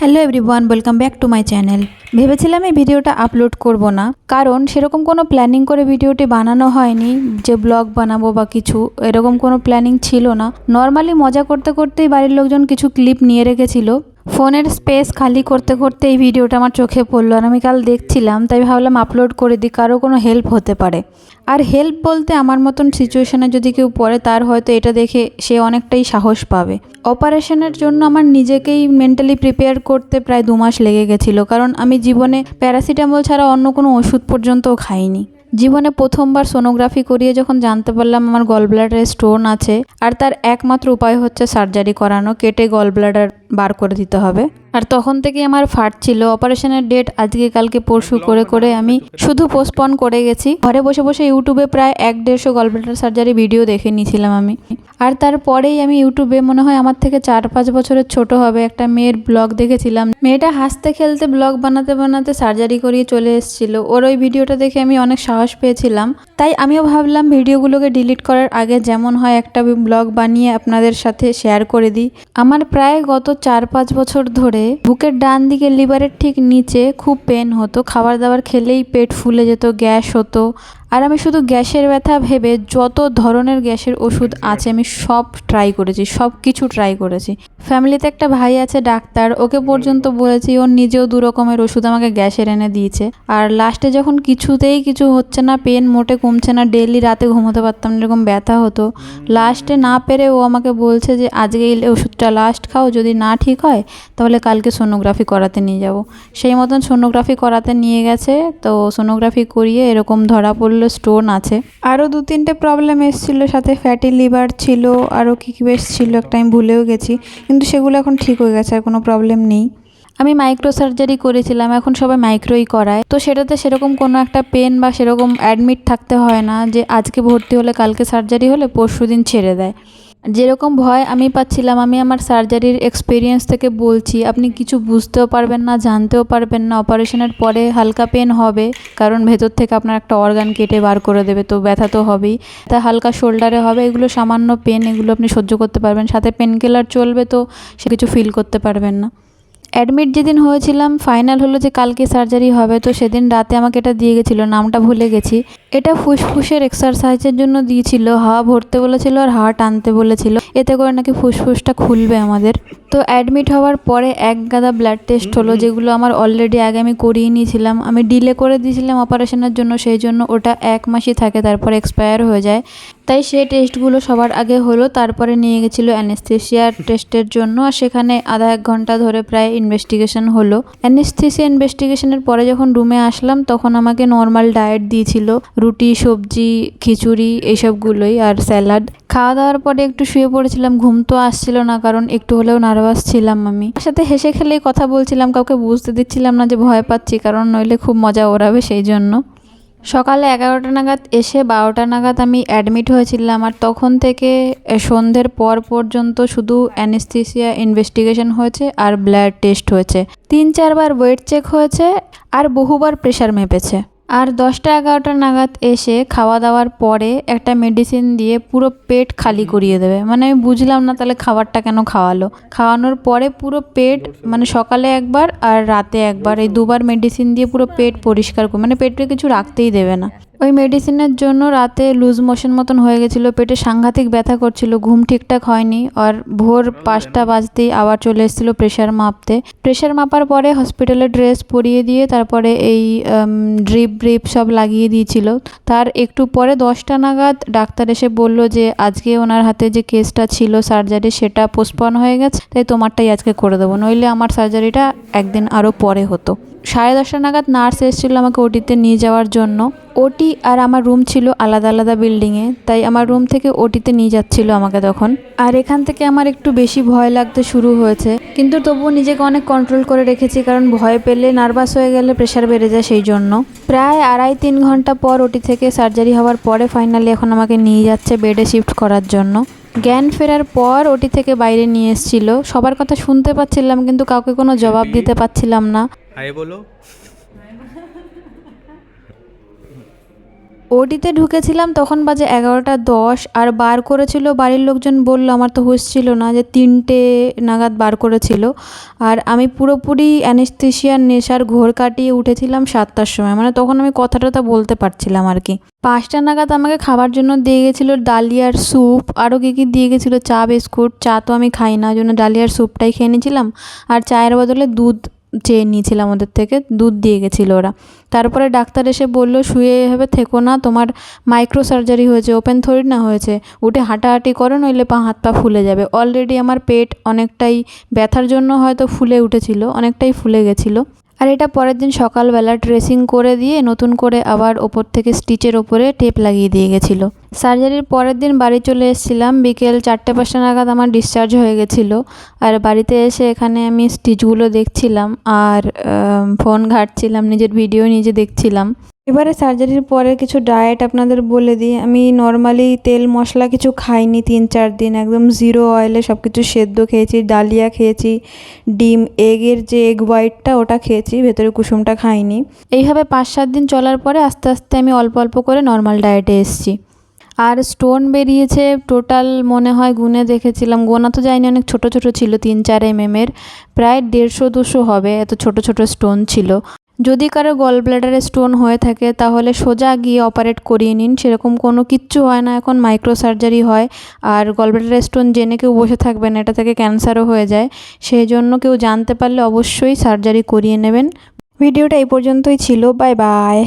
Hello everyone welcome back to my channel ভেবেছিলাম এই ভিডিওটা আপলোড করব না, কারণ সেরকম কোনো প্ল্যানিং করে ভিডিওটি বানানো হয়নি, যে ব্লগ বানাবো বা কিছু, এরকম কোনো প্ল্যানিং ছিল না। নর্মালি মজা করতে করতেই বাড়ির লোকজন কিছু ক্লিপ নিয়ে রেখেছিল ফোনের স্পেস খালি করতে করতে এই ভিডিওটা আমার চোখে পড়ল আর আমি কাল দেখছিলাম, তাই ভাবলাম আপলোড করে দিই, কারও কোনো হেল্প হতে পারে। আর হেল্প বলতে আমার মতন সিচুয়েশানে যদি কেউ পড়ে, তার হয়তো এটা দেখে সে অনেকটাই সাহস পাবে। অপারেশনের জন্য আমার নিজেকেই মেন্টালি প্রিপেয়ার করতে প্রায় দু মাস লেগে গেছিল, কারণ আমি জীবনে প্যারাসিটামল ছাড়া অন্য কোনো ওষুধ পর্যন্তও খাইনি। জীবনে প্রথমবার সোনোগ্রাফি করিয়ে যখন জানতে পারলাম আমার গল ব্লাডারে স্টোন আছে, আর তার একমাত্র উপায় হচ্ছে সার্জারি করানো, কেটে গল ব্লাডার বার করে দিতে হবে। আর তখন থেকেই আমার ফাটছিল অপারেশনের ডেট আজকে, কালকে, পরশু করে করে আমি শুধু পোস্টপন করে গেছি। ঘরে বসে বসে ইউটিউবে প্রায় এক দেড়শো গল সার্জারি ভিডিও দেখে নিয়েছিলাম আমি। আর তারপরেই আমি ইউটিউবে মনে হয় আমার থেকে চার, পাঁচ বছরের ছোট হবে একটা মেয়ের ব্লগ দেখেছিলাম। মেয়েটা হাসতে, খেলতে ব্লগ বানাতে বানাতে সার্জারি করিয়ে চলে এসেছিল। ওর ওই ভিডিওটা দেখে আমি অনেক সাহস পেয়েছিলাম। তাই আমিও ভাবলাম ভিডিওগুলোকে ডিলিট করার আগে যেমন হয় একটা ব্লগ বানিয়ে আপনাদের সাথে শেয়ার করে দিই। আমার প্রায় গত চার, পাঁচ বছর ধরে বুকের ডান দিকে লিভারের ঠিক নিচে খুব পেন হতো, খাবার দাবার খেলেই পেট ফুলে যেত, গ্যাস হতো। আর আমি শুধু গ্যাসের ব্যথা ভেবে যত ধরনের গ্যাসের ওষুধ আছে আমি সব ট্রাই করেছি, সব কিছু ট্রাই করেছি। ফ্যামিলিতে একটা ভাই আছে ডাক্তার, ওকে পর্যন্ত বলেছি ওর নিজেও দু রকমের ওষুধ আমাকে গ্যাসের এনে দিয়েছে। আর লাস্টে যখন কিছুতেই কিছু হচ্ছে না, পেন মোটে কমছে না ডেলি রাতে ঘুমোতে পারতাম না, এরকম ব্যথা হতো। লাস্টে না পেরে ও আমাকে বলছে যে, আজকে এই ওষুধটা লাস্ট খাও, যদি না ঠিক হয়, তাহলে কালকে সোনোগ্রাফি করাতে নিয়ে যাব। সেই মতন সোনোগ্রাফি করাতে নিয়ে গেছে, তো সোনোগ্রাফি করিয়ে এরকম ধরা পড়ল স্টোন আছে। আরও দু তিনটে প্রবলেম এসেছিল, সাথে ফ্যাটি লিভার ছিল, আরও কী কী বেশ ছিল, একটা আমি ভুলেও গেছি, কিন্তু সেগুলো এখন ঠিক হয়ে গেছে, আর কোনো প্রবলেম নেই। আমি মাইক্রো সার্জারি করেছিলাম, এখন সবাই মাইক্রোই করায়, তো সেটাতে সেরকম কোনো একটা পেন বা সেরকম অ্যাডমিট থাকতে হয় না যে, আজকে ভর্তি হলে, কালকে সার্জারি হলে পরশু দিন ছেড়ে দেয়। যেরকম ভয় আমি পাচ্ছিলাম, আমি আমার সার্জারির এক্সপিরিয়েন্স থেকে বলছি, আপনি কিছু বুঝতেও পারবেন না, জানতেও পারবেন না, অপারেশনের পরে হালকা পেন হবে, কারণ ভেতর থেকে আপনার একটা অর্গান কেটে বার করে দেবে, তো ব্যথা তো হবেই। তা হালকা শোল্ডারে হবে, এগুলো সামান্য পেন এগুলো আপনি সহ্য করতে পারবেন, সাথে পেন কিলার চলবে, তো সে কিছু ফিল করতে পারবেন না। অ্যাডমিট যেদিন হয়েছিলাম ফাইনাল হলো যে কালকে সার্জারি হবে তো সেদিন রাতে আমাকে এটা দিয়ে গেছিল নামটা ভুলে গেছি। এটা ফুসফুসের এক্সারসাইজের জন্য দিয়েছিল হাওয়া ভরতে বলেছিল আর হাওয়া টানতে বলেছিল। এতে করে নাকি ফুসফুসটা খুলবে আমাদের। তো অ্যাডমিট হওয়ার পরে এক গাদা ব্লাড টেস্ট হলো যেগুলো আমার অলরেডি আগে আমি করিয়ে নিয়েছিলাম। আমি ডিলে করে দিয়েছিলাম অপারেশনের জন্য সেই জন্য ওটা এক মাসই থাকে তারপর এক্সপায়ার হয়ে যায়। তাই সেই টেস্টগুলো সবার আগে হলো তারপরে নিয়ে গেছিল অ্যানেস্থেশিয়ার টেস্টের জন্য আর সেখানে আধা এক ঘণ্টা ধরে প্রায় ইনভেস্টিগেশন হলো। অ্যানেস্থেসিয়া ইনভেস্টিগেশনের পরে যখন রুমে আসলাম, তখন আমাকে নর্মাল ডায়েট দিয়েছিল। রুটি, সবজি, খিচুড়ি এইসবগুলোই আর স্যালাড খাওয়া দাওয়ার পরে একটু শুয়ে পড়েছিলাম, ঘুম তো আসছিল না কারণ একটু হলেও নার্ভাস ছিলাম আমি। সাথে হেসে খেলেই কথা বলছিলাম, কাউকে বুঝতে দিচ্ছিলাম না যে ভয় পাচ্ছি, কারণ নইলে খুব মজা ওড়াবে সেই জন্য। সকালে এগারোটা নাগাদ এসে বারোটা নাগাদ আমি অ্যাডমিট হয়েছিলাম আর তখন থেকে সন্ধ্যের পর পর্যন্ত শুধু অ্যানেস্থিসিয়া ইনভেস্টিগেশন হয়েছে আর ব্লাড টেস্ট হয়েছে। তিন চারবার ওয়েট চেক হয়েছে আর বহুবার প্রেশার মেপেছে। আর দশটা এগারোটা নাগাদ এসে খাওয়া দাওয়ার পরে একটা মেডিসিন দিয়ে পুরো পেট খালি করিয়ে দেবে। মানে আমি বুঝলাম না তাহলে খাবারটা কেন খাওয়ালো। খাওয়ানোর পরে পুরো পেট মানে সকালে একবার আর রাতে একবার এই দুবার মেডিসিন দিয়ে পুরো পেট পরিষ্কার করে মানে পেটে কিছু রাখতেই দেবে না। ওই মেডিসিনের জন্য রাতে লুজ মোশন মতন হয়ে গেছিল, পেটে সাংঘাতিক ব্যথা করছিল, ঘুম ঠিকঠাক হয়নি, আর ভোর পাঁচটা বাজতেই আবার চলে এসেছিল প্রেশার মাপতে। প্রেশার মাপার পরে হসপিটালে ড্রেস পরিয়ে দিয়ে তারপরে এই ড্রিপ ড্রিপ সব লাগিয়ে দিয়েছিল। তার একটু পরে দশটা নাগাদ ডাক্তার এসে বলল যে, আজকে ওনার হাতে যে কেসটা ছিল সার্জারি সেটা পোস্টপন হয়ে গেছে, তাই তোমারটাই আজকে করে দেবো। নইলে আমার সার্জারিটা একদিন আরও পরে হতো। সাড়ে দশটা নাগাদ নার্স এসেছিল আমাকে ওটিতে নিয়ে যাওয়ার জন্য। ওটি আর আমার রুম ছিল আলাদা আলাদা বিল্ডিংয়ে, তাই আমার রুম থেকে ওটিতে নিয়ে যাচ্ছিল আমাকে তখন। আর এখান থেকে আমার একটু বেশি ভয় লাগতে শুরু হয়েছে। কিন্তু তবুও নিজেকে অনেক কন্ট্রোল করে রেখেছি, কারণ ভয় পেলে নার্ভাস হয়ে গেলে প্রেশার বেড়ে যায় সেই জন্য। প্রায় আড়াই তিন ঘণ্টা পর ওটি থেকে সার্জারি হওয়ার পরে ফাইনালি এখন আমাকে নিয়ে যাচ্ছে বেডে শিফট করার জন্য। জ্ঞান ফেরার পর ওটি থেকে বাইরে নিয়ে এসেছিল। সবার কথা শুনতে পাচ্ছিলাম, কিন্তু কাউকে কোনো জবাব দিতে পারছিলাম না। হাই বলো। ওটিতে ঢুকেছিলাম, তখন বাজে এগারোটা দশ, আর বার করেছিল, বাড়ির লোকজন বলল, আমার তো হুঁশ ছিল না যে তিনটে নাগাদ বার করেছিল। আর আমি পুরোপুরি অ্যানেস্থেশিয়ার নেশার ঘোর কাটিয়ে উঠেছিলাম সাতটার সময়। মানে তখন আমি কথা টথা বলতে পারছিলাম আর কি। পাঁচটা নাগাদ আমাকে খাবার জন্য দিয়ে গেছিল ডালিয়ার স্যুপ। আরও কী কী দিয়ে গেছিল? চা, বিস্কুট, চা তো আমি খাই না, ওই জন্য ডালিয়ার স্যুপটাই খেয়ে নিয়েছিলাম। আর চায়ের বদলে দুধ চেয়ে নিয়েছিলাম ওদের থেকে, দুধ দিয়ে গেছিল ওরা। তারপরে ডাক্তার এসে বলল, শুয়ে এভাবে থেকো না, তোমার মাইক্রো সার্জারি হয়েছে ওপেন থরিড না হয়েছে। উঠে হাঁটাহাঁটি করো, নইলে পা, হাত, পা ফুলে যাবে। অলরেডি আমার পেট অনেকটাই ব্যথার জন্য হয়তো ফুলে উঠেছিল, অনেকটাই ফুলে গেছিল। আর এটা পরের দিন সকালবেলা ড্রেসিং করে দিয়ে নতুন করে আবার ওপর থেকে স্টিচের ওপরে টেপ লাগিয়ে দিয়ে গেছিল। সার্জারির পরের দিন বাড়ি চলে এসেছিলাম। বিকেল চারটে পাঁচটা নাগাদ আমার ডিসচার্জ হয়ে গেছিল। আর বাড়িতে এসে এখানে আমি স্টিচগুলো দেখছিলাম আর ফোন ঘাটছিলাম, নিজের ভিডিও নিজে দেখছিলাম। এবারে সার্জারির পরে কিছু ডায়েট আপনাদের বলে দিই। আমি নর্মালি তেল মশলা কিছু খাইনি তিন চার দিন, একদম জিরো অয়েলে সব কিছু সেদ্ধ খেয়েছি, ডালিয়া খেয়েছি, ডিম এগের যে এগ হোয়াইটটা ওটা খেয়েছি, ভেতরে কুসুমটা খাইনি। এইভাবে পাঁচ সাত দিন চলার পরে আস্তে আস্তে আমি অল্প অল্প করে নর্মাল ডায়েটে এসেছি। আর স্টোন বেরিয়েছে টোটাল মনে হয় গুনে দেখেছিলাম। গোনা তো যায়নি, অনেক ছোট ছোট ছিল, তিন চার এম এর। প্রায় দেড়শো দুশো হবে, এত ছোট ছোট স্টোন ছিল। যদি কারও গল ব্লাডারে স্টোন হয়ে থাকে, তাহলে সোজা গিয়ে অপারেট করিয়ে নিন। সেরকম কোনো কিচ্ছু হয় না, এখন মাইক্রো সার্জারি হয়। আর গল ব্লাডারে স্টোন জেনে কেউ বসে থাকবেন এটা থেকে ক্যান্সারও হয়ে যায়। সেই জন্য কেউ জানতে পারলে অবশ্যই সার্জারি করিয়ে নেবেন। ভিডিওটা এই পর্যন্তই ছিল বাই বাই